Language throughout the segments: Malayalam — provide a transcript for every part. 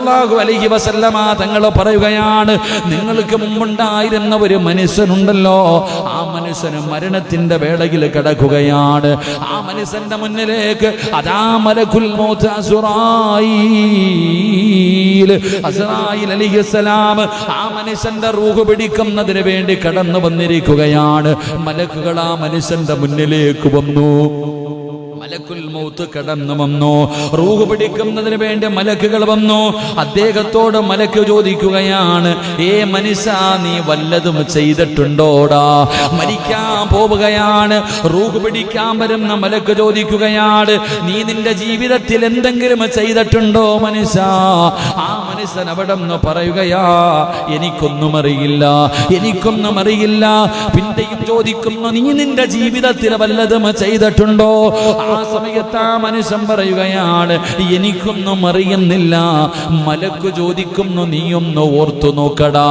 അള്ളാഹു വസല്ലമ തങ്ങൾ പറയുകയാണ് നിങ്ങൾക്ക് മുമ്പുണ്ടായിരുന്ന ഒരു മനുഷ്യനുണ്ടല്ലോ. ആ മനുഷ്യന് മരണത്തിന്റെ വേളയിൽ കിടക്കുകയാണ്. ആ മനുഷ്യന്റെ മുന്നിലേക്ക് അതാ മലക്കുൽ അലിഹിസ്സലാം ആ മനുഷ്യന്റെ റൂഹ് പിടിക്കുന്നതിന് വേണ്ടി കടന്നു വന്നിരിക്കുകയാണ്. മലക്കുകൾ ആ മനുഷ്യന്റെ മുന്നിലേക്ക് വന്നു. മലക്കുൽ മൗത്ത് കടന്നു വന്നു. റൂഹ് പിടിക്കുന്നതിന് വേണ്ടി മലക്കുകൾ വന്നു. അദ്ദേഹത്തോട് മലക്ക് ചോദിക്കുകയാണ് ഏ മനുഷ്യ നീ വല്ലതും ചെയ്തിട്ടുണ്ടോടാ? മരിക്കാൻ പോവുകയാണ്. റൂഹ് പിടിക്കാൻ വരുന്ന മലക്ക് ചോദിക്കുകയാണ് നീ നിന്റെ ജീവിതത്തിൽ എന്തെങ്കിലും ചെയ്തിട്ടുണ്ടോ മനുഷ്യ? ആ മനുഷ്യൻ അവിടെ നിന്ന് പറയുകയാ എനിക്കൊന്നും അറിയില്ല എനിക്കൊന്നും അറിയില്ല. പിന്നെയും ചോദിക്കുന്നു നീ നിന്റെ ജീവിതത്തിൽ വല്ലതും ചെയ്തിട്ടുണ്ടോ? ആ സമയത്ത് ആ മനുഷ്യൻ പറയുകയാണ് എനിക്കൊന്നും അറിയുന്നില്ല. മലക്ക് ചോദിക്കുന്നു നീയൊന്ന് ഓർത്തു നോക്കടാ.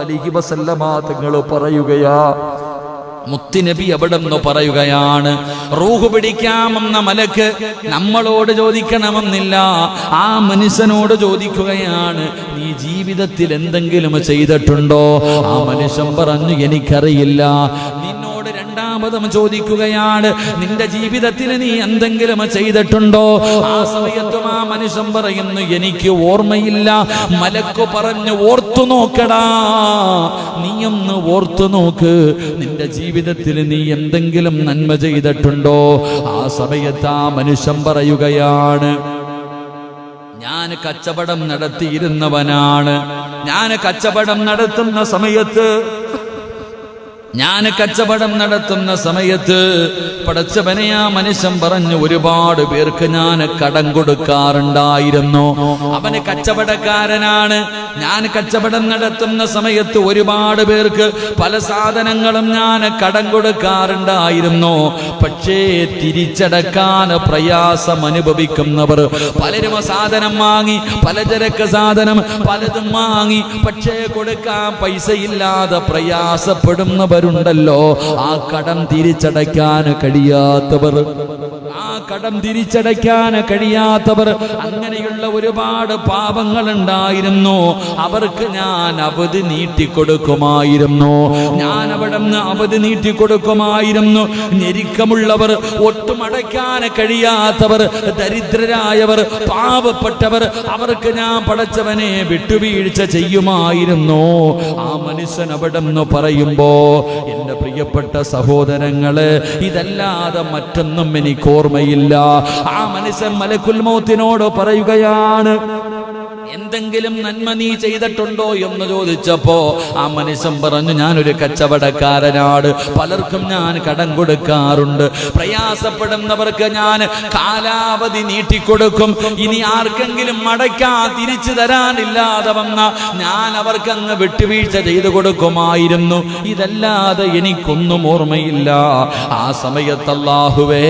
അലൈഹി വസല്ലമ നിന്ന് പറയുകയാണ് റൂഹ് പിടിക്കാമെന്ന മലക്ക് നമ്മളോട് ചോദിക്കണമെന്നില്ല. ആ മനുഷ്യനോട് ചോദിക്കുകയാണ് നീ ജീവിതത്തിൽ എന്തെങ്കിലും ചെയ്തിട്ടുണ്ടോ? ആ മനുഷ്യൻ പറഞ്ഞു എനിക്കറിയില്ല. നിന്നോട് രണ്ടാമതും ചോദിക്കുകയാണ് നിന്റെ ജീവിതത്തിൽ നീ എന്തെങ്കിലും ചെയ്തിട്ടുണ്ടോ? ആ സമയത്തും ആ മനുഷ്യൻ പറയുന്നു എനിക്ക് ഓർമ്മയില്ല. മലക്ക് പറഞ്ഞു ഓർത്തു നോക്കടാ. നീയൊന്ന് ഓർത്തു നോക്ക്. നിന്റെ ജീവിതത്തിൽ നീ എന്തെങ്കിലും നന്മ ചെയ്തിട്ടുണ്ടോ? ആ സമയത്ത് ആ മനുഷ്യൻ പറയുകയാണ് ഞാൻ കച്ചവടം നടത്തിയിരുന്നവനാണ്. ഞാൻ കച്ചവടം നടത്തുന്ന സമയത്ത് ഞാൻ കച്ചവടം നടത്തുന്ന സമയത്ത് പടച്ചവനെ ആ മനുഷ്യൻ പറഞ്ഞു ഒരുപാട് പേർക്ക് ഞാൻ കടം കൊടുക്കാറുണ്ടായിരുന്നു. അവന് കച്ചവടക്കാരനാണ്. ഞാൻ കച്ചവടം നടത്തുന്ന സമയത്ത് ഒരുപാട് പേർക്ക് പല സാധനങ്ങളും ഞാൻ കടം കൊടുക്കാറുണ്ടായിരുന്നു. പക്ഷേ തിരിച്ചടക്കാൻ പ്രയാസം അനുഭവിക്കുന്നവർ പലരും സാധനം വാങ്ങി പലചരക്ക് സാധനം പലതും വാങ്ങി പക്ഷേ കൊടുക്കാൻ പൈസയില്ലാതെ പ്രയാസപ്പെടുന്നവരുണ്ടല്ലോ ആ കടം തിരിച്ചടയ്ക്കാൻ കഴിയാത്തവർ. കടം തിരിച്ചടയ്ക്കാൻ കഴിയാത്തവർ അങ്ങനെയുള്ള ഒരുപാട് പാപങ്ങൾ ഉണ്ടായിരുന്നു അവർക്ക് ഞാൻ അവധി നീട്ടിക്കൊടുക്കുമായിരുന്നു. ഞാൻ അവിടെ നിന്ന് അവധി നീട്ടിക്കൊടുക്കുമായിരുന്നു. ഞെരുക്കമുള്ളവർ ഒട്ടും അടയ്ക്കാൻ കഴിയാത്തവർ ദരിദ്രരായവർ പാവപ്പെട്ടവർ അവർക്ക് ഞാൻ പടച്ചവനെ വിട്ടുവീഴ്ച ചെയ്യുമായിരുന്നു. ആ മനുഷ്യൻ അവിടെ നിന്ന് പറയുമ്പോ എന്റെ പ്രിയപ്പെട്ട സഹോദരങ്ങൾ ഇതല്ലാതെ മറ്റൊന്നും എനിക്ക് ഓർമ്മയില്ല. ആ മനുഷ്യൻ മലക്കുൽ മൗത്തിനോട് പറയുകയാണ് എന്തെങ്കിലും നന്മ നീ ചെയ്തിട്ടുണ്ടോ എന്ന് ചോദിച്ചപ്പോ ആ മനുഷ്യൻ പറഞ്ഞു ഞാനൊരു കച്ചവടക്കാരനാണ്. പലർക്കും ഞാൻ കടം കൊടുക്കാറുണ്ട്. പ്രയാസപ്പെടുന്നവർക്ക് ഞാൻ കാലാവധി നീട്ടിക്കൊടുക്കും. ഇനി ആർക്കെങ്കിലും മടക്കാ തിരിച്ചു തരാനില്ലാതെ വന്ന ഞാൻ അവർക്ക് അങ്ങ് വിട്ടുവീഴ്ച ചെയ്തു കൊടുക്കുമായിരുന്നു. ഇതല്ലാതെ എനിക്കൊന്നും ഓർമ്മയില്ല. ആ സമയത്ത് അല്ലാഹുവേ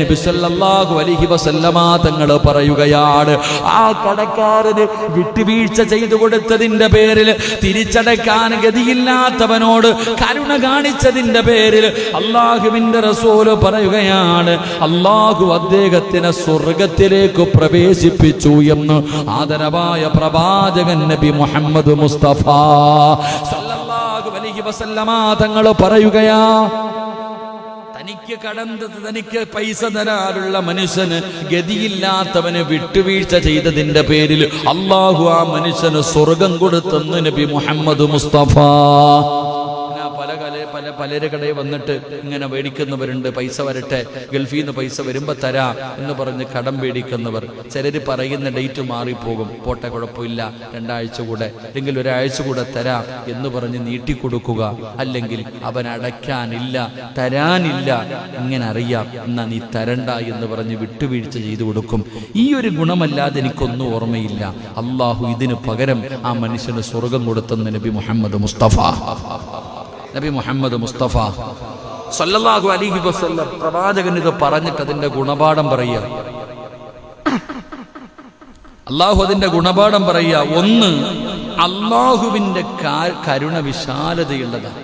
നബി സല്ലല്ലാഹു അലൈഹി വസല്ലമ തങ്ങൾ പറയുകയാണ് ആ കടക്കാരന് വിട്ടുവീഴ്ച ചെയ്തു കൊടുത്തതിന്റെ പേരിൽ തിരിച്ചടക്കാൻ ഗതിയില്ലാത്തവനോട് കരുണ കാണിച്ചതിന്റെ പേരിൽ അള്ളാഹുവിന്റെ റസൂൽ പറയുകയാണ് അള്ളാഹു അദ്ദേഹത്തിനെ സ്വർഗത്തിലേക്ക് പ്രവേശിപ്പിച്ചു എന്ന് ആദരവായ പ്രവാചകൻ നബി മുഹമ്മദ് മുസ്തഫ. തങ്ങൾ പറയുകയാ തനിക്ക് കടം തനിക്ക് പൈസ തരാറുള്ള മനുഷ്യന് ഗതിയില്ലാത്തവന് വിട്ടുവീഴ്ച ചെയ്തതിന്റെ പേരിൽ അള്ളാഹു ആ മനുഷ്യന് സ്വർഗം കൊടുത്തെന്ന് നബി മുഹമ്മദ് മുസ്തഫ. പല കല പല കടയിൽ വന്നിട്ട് ഇങ്ങനെ മേടിക്കുന്നവരുണ്ട് പൈസ വരട്ടെ ഗൾഫിൽ നിന്ന് പൈസ വരുമ്പോൾ തരാ എന്ന് പറഞ്ഞ് കടം മേടിക്കുന്നവർ. ചിലർ പറയുന്ന ഡേറ്റ് മാറിപ്പോകും. പോട്ടെ കുഴപ്പമില്ല രണ്ടാഴ്ച കൂടെ അല്ലെങ്കിൽ ഒരാഴ്ച കൂടെ തരാ എന്ന് പറഞ്ഞ് നീട്ടിക്കൊടുക്കുക. അല്ലെങ്കിൽ അവൻ അടയ്ക്കാനില്ല തരാനില്ല ഇങ്ങനെ അറിയാം. എന്നാ നീ തരണ്ട എന്ന് പറഞ്ഞ് വിട്ടുവീഴ്ച ചെയ്തു കൊടുക്കും. ഈ ഒരു ഗുണമല്ലാതെ എനിക്കൊന്നും ഓർമ്മയില്ല. അള്ളാഹു ഇതിന് പകരം ആ മനുഷ്യന് സ്വർഗം കൊടുത്തെന്ന് നബി മുഹമ്മദ് മുസ്തഫ. നബി മുഹമ്മദ് മുസ്തഫ സല്ലല്ലാഹു അലൈഹി വസല്ലം പ്രവാചകൻ ഇത് പറഞ്ഞിട്ട് അതിന്റെ ഗുണപാഠം പറയുക. അള്ളാഹു അതിന്റെ ഗുണപാഠം പറയുക. ഒന്ന് അള്ളാഹുവിന്റെ കരുണ വിശാലതയുള്ളതാണ്.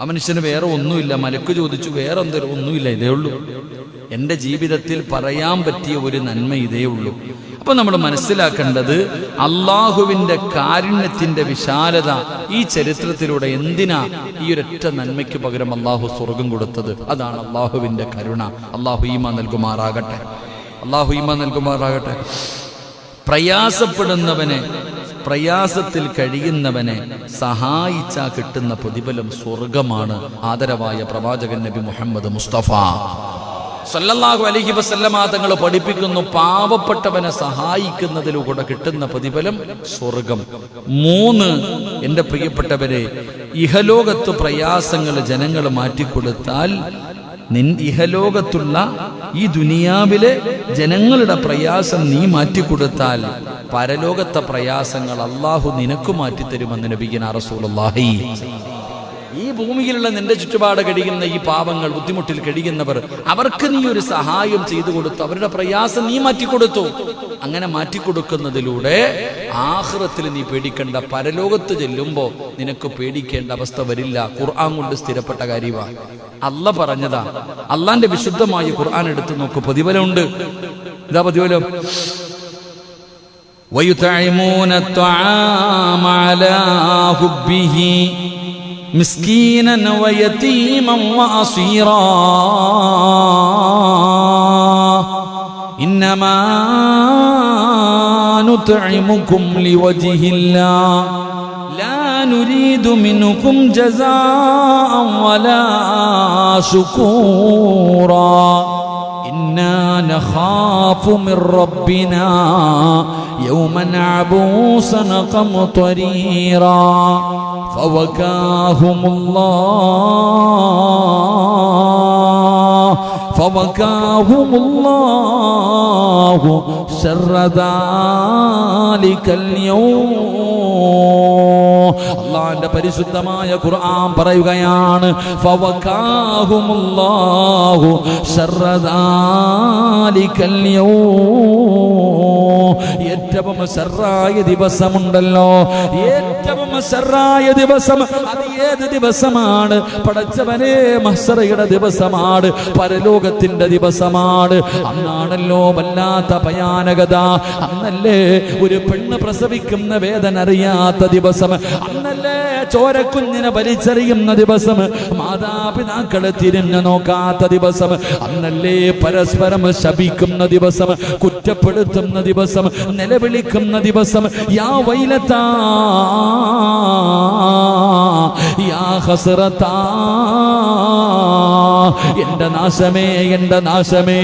ആ മനുഷ്യന് വേറെ ഒന്നുമില്ല. മലക്ക് ചോദിച്ചു വേറെ എന്തൊരു ഒന്നുമില്ല ഇതേ ഉള്ളൂ. എന്റെ ജീവിതത്തിൽ പറയാൻ പറ്റിയ ഒരു നന്മ ഇതേ ഉള്ളൂ. അപ്പൊ നമ്മൾ മനസ്സിലാക്കേണ്ടത് അള്ളാഹുവിന്റെ കാരുണ്യത്തിന്റെ വിശാലത ഈ ചരിത്രത്തിലൂടെ എന്തിനാ ഈ ഒരൊറ്റ നന്മയ്ക്ക് പകരം അള്ളാഹു സ്വർഗം കൊടുത്തത്? അതാണ് അള്ളാഹുവിന്റെ കരുണ. അള്ളാഹു ഈമ നൽകുമാറാകട്ടെ. അള്ളാഹു ഈമ നൽകുമാറാകട്ടെ. പ്രയാസപ്പെടുന്നവനെ പ്രയാസത്തിൽ കഴിയുന്നവനെ സഹായിച്ചാ കിട്ടുന്ന പ്രതിഫലം സ്വർഗമാണ് ആദരവായ പ്രവാചകൻ നബി മുഹമ്മദ് മുസ്തഫ. സല്ലല്ലാഹു അലഹി വസല്ലമാ തങ്ങൾ പഠിപ്പിക്കുന്നു പാവപ്പെട്ടവനെ സഹായിക്കുന്നതിലൂടെ കിട്ടുന്ന പ്രതിഫലം സ്വർഗം മൂന്ന് എന്റെ പ്രിയപ്പെട്ടവരെ ഇഹലോകത്ത് പ്രയാസങ്ങൾ ജനങ്ങൾ മാറ്റിക്കൊടുത്താൽ നിൻ ഇഹലോകത്തുള്ള ഈ ദുനിയാവിലെ ജനങ്ങളുടെ പ്രയാസം നീ മാറ്റിക്കൊടുത്താൽ പരലോകത്തെ പ്രയാസങ്ങൾ അള്ളാഹു നിനക്ക് മാറ്റിത്തരുമെന്ന് നബിഗിന റസൂലുള്ളാഹി. ഈ ഭൂമിയിലുള്ള നിന്റെ ചുറ്റുപാട് കഴിയുന്ന ഈ പാവങ്ങൾ ബുദ്ധിമുട്ടിൽ കഴിയുന്നവർ അവർക്ക് നീ ഒരു സഹായം ചെയ്തു കൊടുത്തു അവരുടെ പ്രയാസം നീ മാറ്റിക്കൊടുത്തു അങ്ങനെ മാറ്റിക്കൊടുക്കുന്നതിലൂടെ ആഹ്റത്തിൽ നീ പേടിക്കേണ്ട പരലോകത്ത് ചെല്ലുമ്പോ നിനക്ക് പേടിക്കേണ്ട അവസ്ഥ വരില്ല ഖുർആൻ കൊണ്ട് സ്ഥിരപ്പെട്ട കാര്യമാണ് അല്ല പറഞ്ഞതാ അള്ളാന്റെ വിശുദ്ധമായ ഖുർആൻ എടുത്തു നോക്ക് പ്രതിഫലമുണ്ട് ഇതാ പ്രതിഫലം ويطعمون الطعام على حبه مسكينا ويتيما وأصيرا. إنما نطعمكم لوجه الله. لا نريد منكم جزاء ولا شكورا. إنا نخاف من ربنا يوما عبوسا قمطريرا فوكاهم الله فوكاهم الله شر ذلك اليوم അള്ളാന്റെ പരിശുദ്ധമായ ഖുർആൻ പറയുകയാണ് ഫവകാഹുമുല്ലാഹു ശർറദാലിക്കൽ യൗം. ഏറ്റവും സെറായ ദിവസമുണ്ടല്ലോ. ഏറ്റവും സെറായ ദിവസം അത് ഏത് ദിവസമാണ്? പടച്ചവനെ മസറയുടെ ദിവസമാണ് പരലോകത്തിന്റെ ദിവസമാണ്. അന്നാണല്ലോ വല്ലാത്ത ഭയാനകത. അന്നല്ലേ ഒരു പെണ്ണ് പ്രസവിക്കുന്ന വേദന അറിയാത്ത ദിവസം. അന്നല്ലേ ചോരക്കുഞ്ഞിനെ വലിച്ചെറിയുന്ന ദിവസം. മാതാപിതാക്കളെ തിരിഞ്ഞു നോക്കാത്ത ദിവസം. അന്നല്ലേ പരസ്പരം ശപിക്കുന്ന ദിവസം. കുറ്റപ്പെടുത്തുന്ന ദിവസം. നിലവിളിക്കുന്ന ദിവസം യാ വൈലത്താ യാ ഹസറത്താ എന്റെ നാശമേ എന്റെ നാശമേ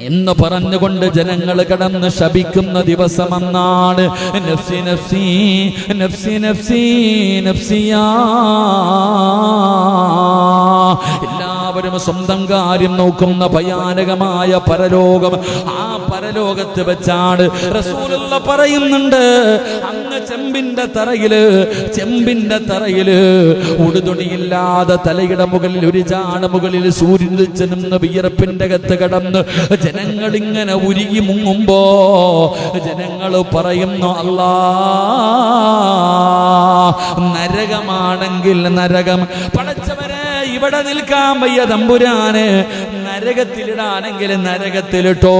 എന്ന് പറഞ്ഞുകൊണ്ട് ജനങ്ങൾ കടന്ന് ശപിക്കുന്ന ദിവസമെന്നാണ്. നഫ്സി നഫ്സി നഫ്സി നഫ്സി നഫ്സിയാ സ്വന്തം കാര്യം നോക്കുന്ന ഭയാനകമായ പരലോകം ആ പരലോകത്ത് വെച്ചാണ് റസൂലുള്ള പറയുന്നുണ്ട് അങ്ങ് ചെമ്പിന്റെ തറയിൽ ചെമ്പിന്റെ തറയിൽ ഉടുതുണിയില്ലാതെ തലയുടെ മുകളിൽ ഒരു ചാണ് മുകളിൽ സൂര്യൻ നിന്ന് വിയർപ്പിന്റെ അകത്ത് കടന്ന് ജനങ്ങൾ ഇങ്ങനെ ഉരുകി മുങ്ങുമ്പോ ജനങ്ങൾ പറയുന്നു അല്ലാ നരകമാണെങ്കിൽ നരകം ഇവിടെ നിൽക്കാൻ വയ്യ തമ്പുരാന്. നരകത്തിലിടാണെങ്കിൽ നരകത്തിലിട്ടോ.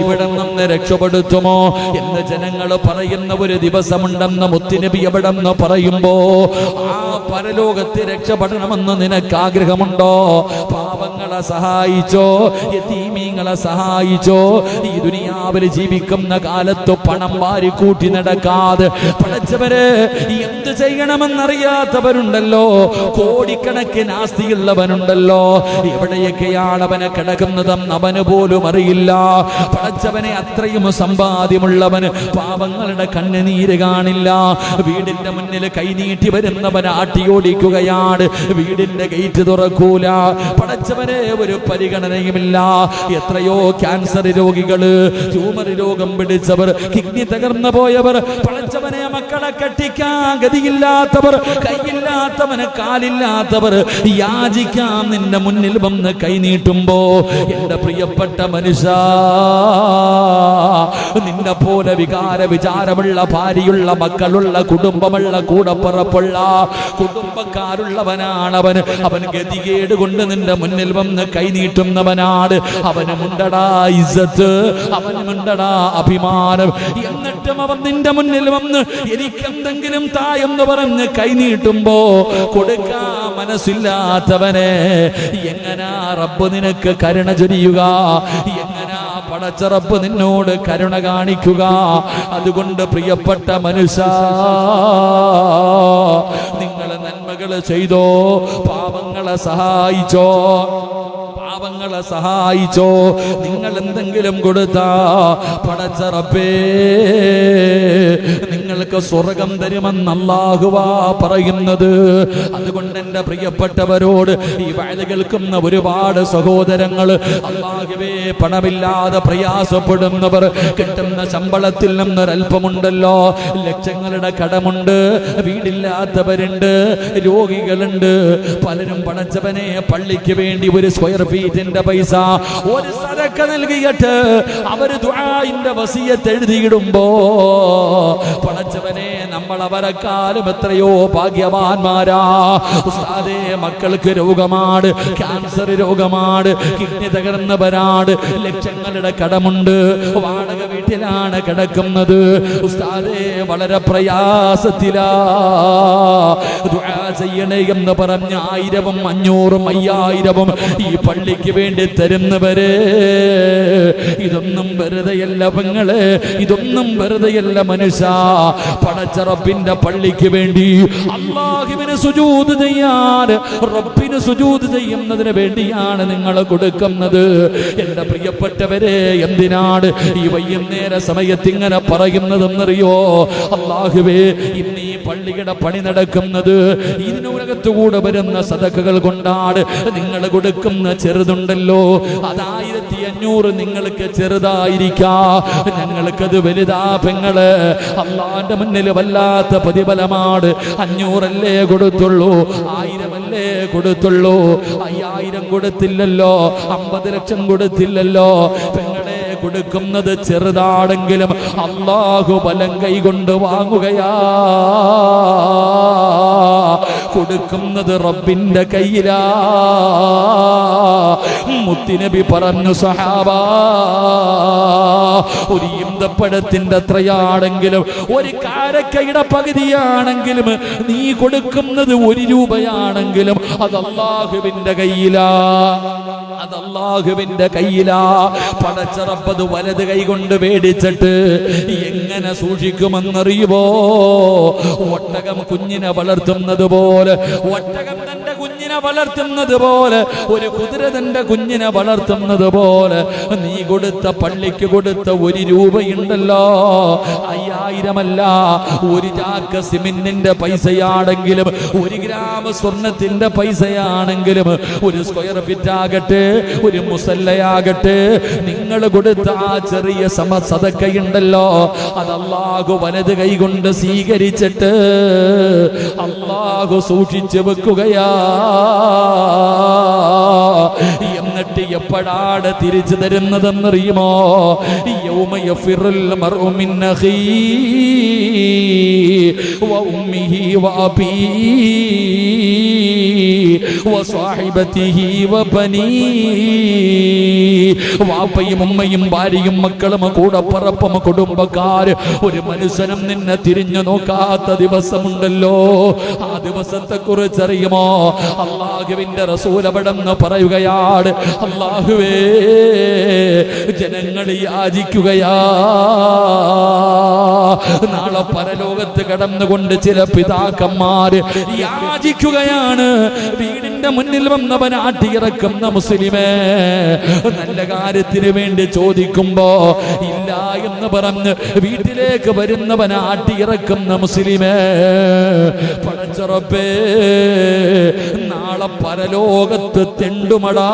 ഇവിടെ നിന്ന് രക്ഷപ്പെടുത്തുമോ എന്ന് ജനങ്ങൾ പറയുന്ന ഒരു ദിവസമുണ്ടെന്ന് മുത്തിനബി എവിടെ നിന്ന് പറയുമ്പോ ആ പരലോകത്ത് രക്ഷപ്പെടണമെന്ന് നിനക്ക് ആഗ്രഹമുണ്ടോ പാപങ്ങളെ സഹായിച്ചോ? യതീമീങ്ങളെ സഹായിച്ചോ? ഈ ദുനിയാവിൽ ജീവിക്കുന്ന കാലത്ത് പണം വാരി കൂട്ടി നടക്കാതെ പടച്ചവര് എന്ത് ചെയ്യണമെന്നറിയാത്തവരുണ്ടല്ലോ? കോടിക്കണക്കിന് ആസ്തിയുള്ളവനുണ്ടല്ലോ. എവിടെയൊക്കെയാണ് അവനെ കിടക്കുന്നതെന്ന് അവന് പോലും അറിയില്ല. പടച്ചവനെ അത്രയും സമ്പാദ്യമുള്ളവന് പാപങ്ങളുടെ കണ്ണുനീര് കാണില്ല. വീടിന്റെ മുന്നിൽ കൈനീട്ടി വരുന്നവൻ ആട്ടിയോടിക്കുകയാണ്. വീടിന്റെ ഗേറ്റ് തുറക്കൂല. പടച്ചവനെ ഒരു പരിഗണനയുമില്ല. എത്രയോ ക്യാൻസർ രോഗികൾ ട്യൂമർ രോഗം പിടിച്ചവർ കിഡ്നി തകർന്നു പോയവർ പഴച്ചവനെ മക്കളെ കെട്ടിക്കാൻ ഗതിയില്ലാത്തവർ കൈയില്ലാത്തവന് കാലില്ലാത്തവർ യാചിക്കാൻ നിന്റെ മുന്നിൽ വന്ന് കൈനീട്ടുമ്പോ എന്റെ പ്രിയപ്പെട്ട മനുഷ്യ നിന്നെ പോലെ വികാര വിചാരമുള്ള ഭാര്യയുള്ള മക്കളുള്ള കുടുംബമുള്ള കൂടപ്പുറപ്പുള്ള കുടുംബക്കാരുള്ളവനാണ് അവൻ അവൻ ഗതികേട് കൊണ്ട് നിന്റെ മുന്നിൽ വന്ന് കൈനീട്ടുന്നവനാണ് അവന് മുണ്ടടാ ഇസ്സത്ത് അവന് മുണ്ടടാ അഭിമാനം. എന്നിട്ടും അവൻ നിന്റെ മുന്നിൽ വന്ന് എനിക്കെന്തെങ്കിലും താ എന്ന് പറഞ്ഞ് കൈനീട്ടുമ്പോ കൊടുക്കാ മനസ്സില്ലാത്തവനെ. എങ്ങനാ റബ്ബ് നിനക്ക് കരുണ ചൊരിയുക? എങ്ങനാ പടച്ചറപ്പ് നിന്നോട് കരുണ കാണിക്കുക? അതുകൊണ്ട് പ്രിയപ്പെട്ട മനുഷ്യ നിങ്ങൾ നന്മകൾ ചെയ്തോ? പാപങ്ങളെ സഹായിച്ചോ? പാവങ്ങളെ സഹായിച്ചോ. നിങ്ങൾ എന്തെങ്കിലും കൊടുത്താ? പടച്ചറപ്പേ നിങ്ങൾക്ക് സ്വർഗം തരുമെന്ന് അല്ലാഹുവാ പറയുന്നത്. അതുകൊണ്ട് എന്റെ പ്രിയപ്പെട്ടവരോട് ഈ വയത് കേൾക്കുന്ന ഒരുപാട് സഹോദരങ്ങൾ അല്ലാഹുവേ പണമില്ലാതെ പ്രയാസപ്പെടുന്നവർ കിട്ടുന്ന ശമ്പളത്തിൽ നിന്നൊരൽപ്പമുണ്ടല്ലോ. ലക്ഷങ്ങളുടെ കടമുണ്ട് വീടില്ലാത്തവരുണ്ട് രോഗികളുണ്ട്. പലരും പടച്ചവനെ പള്ളിക്ക് വേണ്ടി ഒരു സ്ക്വയർ ഫീറ്റിന്റെ പൈസ ഒരു സദക്ക നൽകിയിട്ട് അവർ ദുആഇന്റെ വസിയത്ത് എഴുതിയിടുമ്പോ പടച്ചവനെ നമ്മൾ അവരെക്കാലും എത്രയോ ഭാഗ്യവാന്മാരാ. ഉസ്താദേ മക്കൾക്ക് രോഗമാണ് ക്യാൻസർ രോഗമാണ് കിഡ്നി തകർന്നവരാണ് ലക്ഷങ്ങളുടെ കടമുണ്ട് വാടക വീട്ടിലാണ് കിടക്കുന്നത്. ഉസ്താദേ വളരെ പ്രയാസത്തിലാ. ദുആ ചെയ്യണേ എന്ന് പറഞ്ഞ ആയിരവും അഞ്ഞൂറും അയ്യായിരവും ഈ പള്ളിക്ക് വേണ്ടി തരുന്നവരെ ഇതൊന്നും വെറുതെയല്ല പെങ്ങളെ ഇതൊന്നും വെറുതെയല്ല മനുഷ്യ. പടച്ചറപ്പിന്റെ പള്ളിക്ക് വേണ്ടി അള്ളാഹുവിന് സുജൂത് ചെയ്യാൻ റബ്ബിന് സുജൂത് ചെയ്യുന്നതിന് വേണ്ടിയാണ് നിങ്ങൾ കൊടുക്കുന്നത്. എന്റെ പ്രിയപ്പെട്ടവരെ എന്തിനാണ് ഈ വൈകുന്നേര സമയത്ത് ഇങ്ങനെ പറയുന്നതെന്നറിയോ? അള്ളാഹുവേ ഇന്ന് ഈ പള്ളിയുടെ പണി നടക്കുന്നത് ഇതിനകത്തുകൂടെ വരുന്ന സതക്കുകൾ കൊണ്ടാണ് നിങ്ങൾ കൊടുക്കുന്ന ചെറുതുണ്ടല്ലോ. അതായിരത്തി അഞ്ഞൂറ് നിങ്ങൾക്ക് ചെറുതായിരിക്കാ. ഞങ്ങൾക്കത് വലുതാ പെങ്ങൾ. അള്ളാന്റെ മുന്നിൽ വല്ലാത്ത പ്രതിഫലമാണ്. അഞ്ഞൂറല്ലേ കൊടുത്തുള്ളൂ. ആയിരമല്ലേ കൊടുത്തുള്ളൂ. അയ്യായിരം കൊടുത്തില്ലല്ലോ. അമ്പത് ലക്ഷം കൊടുത്തില്ലല്ലോ. കൊടുക്കുന്നത് ചെറുതാണെങ്കിലും അള്ളാഹു ബലം കൈകൊണ്ട് വാങ്ങുകയാ. കൊടുക്കുന്നത് റബ്ബിന്റെ കയ്യിലാ. മുത്തിനബി പറഞ്ഞു സഹാബാ ഒരു ഈന്തപ്പഴത്തിന്റെ അത്രയാണെങ്കിലും ഒരു കാരക്കയുടെ പകുതിയാണെങ്കിലും നീ കൊടുക്കുന്നത് ഒരു രൂപയാണെങ്കിലും അത് അള്ളാഹുവിന്റെ കയ്യിലാ. അത് അള്ളാഹുവിന്റെ കയ്യിലാ. പടച്ചറപ്പത് വലത് കൈ കൊണ്ട് മേടിച്ചിട്ട് എങ്ങനെ സൂക്ഷിക്കുമെന്നറിയുമോ ഒട്ടകം കുഞ്ഞിനെ വളർത്തുന്നത് പോലെ ഒട്ടകം കുഞ്ഞിനെ വളർത്തുന്നത് പോലെ ഒരു കുതിര തന്റെ കുഞ്ഞിനെ വളർത്തുന്നത് പോലെ നീ കൊടുത്ത പള്ളിക്ക് കൊടുത്ത ഒരു രൂപയുണ്ടല്ലോ. അയ്യായിരമല്ല ഒരു ചാക്ക് സിമെന്റിന്റെ പൈസയാണെങ്കിലും ഒരു ഗ്രാം സ്വർണത്തിന്റെ പൈസയാണെങ്കിലും ഒരു സ്ക്വയർ ഫിറ്റ് ആകട്ടെ ഒരു മുസല്ലയാകട്ടെ നിങ്ങൾ കൊടുത്ത ആ ചെറിയ സമസതക്കയുണ്ടല്ലോ. അത് അള്ളാഹു വലത് കൈകൊണ്ട് സ്വീകരിച്ചിട്ട് അല്ലാഹു സൂക്ഷിച്ചു വെക്കുകയാ. എന്നിട്ട് എപ്പോഴാണ് തിരിച്ചു തരുന്നതെന്നറിയുമോ? യൗമ യഫിറുൽ മർഉ മിൻ അഖീ. വഉമ്മിഹി وأبيه وصاحبته وبنيه വാപ്പയും ഉമ്മയും ഭാര്യയും മക്കളും കൂടപ്പറപ്പും കുടുംബക്കാര് ഒരു മനുഷ്യനും നിന്നെ തിരിഞ്ഞു നോക്കാത്ത ദിവസമുണ്ടല്ലോ. ആ ദിവസത്തെ കുറിച്ചറിയുമോ അള്ളാഹുവിന്റെ റസൂലപടെന്ന് പറയുകയാണ് അള്ളാഹുവേ ജനങ്ങൾ യാചിക്കുകയാ. നാളെ പരലോകത്ത് കടന്നുകൊണ്ട് ചില പിതാക്കന്മാര് യാചിക്കുകയാണ്. വീടിന്റെ മുന്നിൽ വന്നവൻ ആട്ടിയിറക്കുന്ന മുസ്ലിമേ നല്ല കാര്യത്തിന് വേണ്ടി ചോദിക്കുമ്പോ ഇല്ല എന്ന് പറഞ്ഞ് വീട്ടിലേക്ക് വരുന്നവൻ ആട്ടിയിറക്കുന്ന മുസ്ലിമേ പടച്ചറപ്പേ നാളെ പരലോകത്ത് തെണ്ടുമടാ.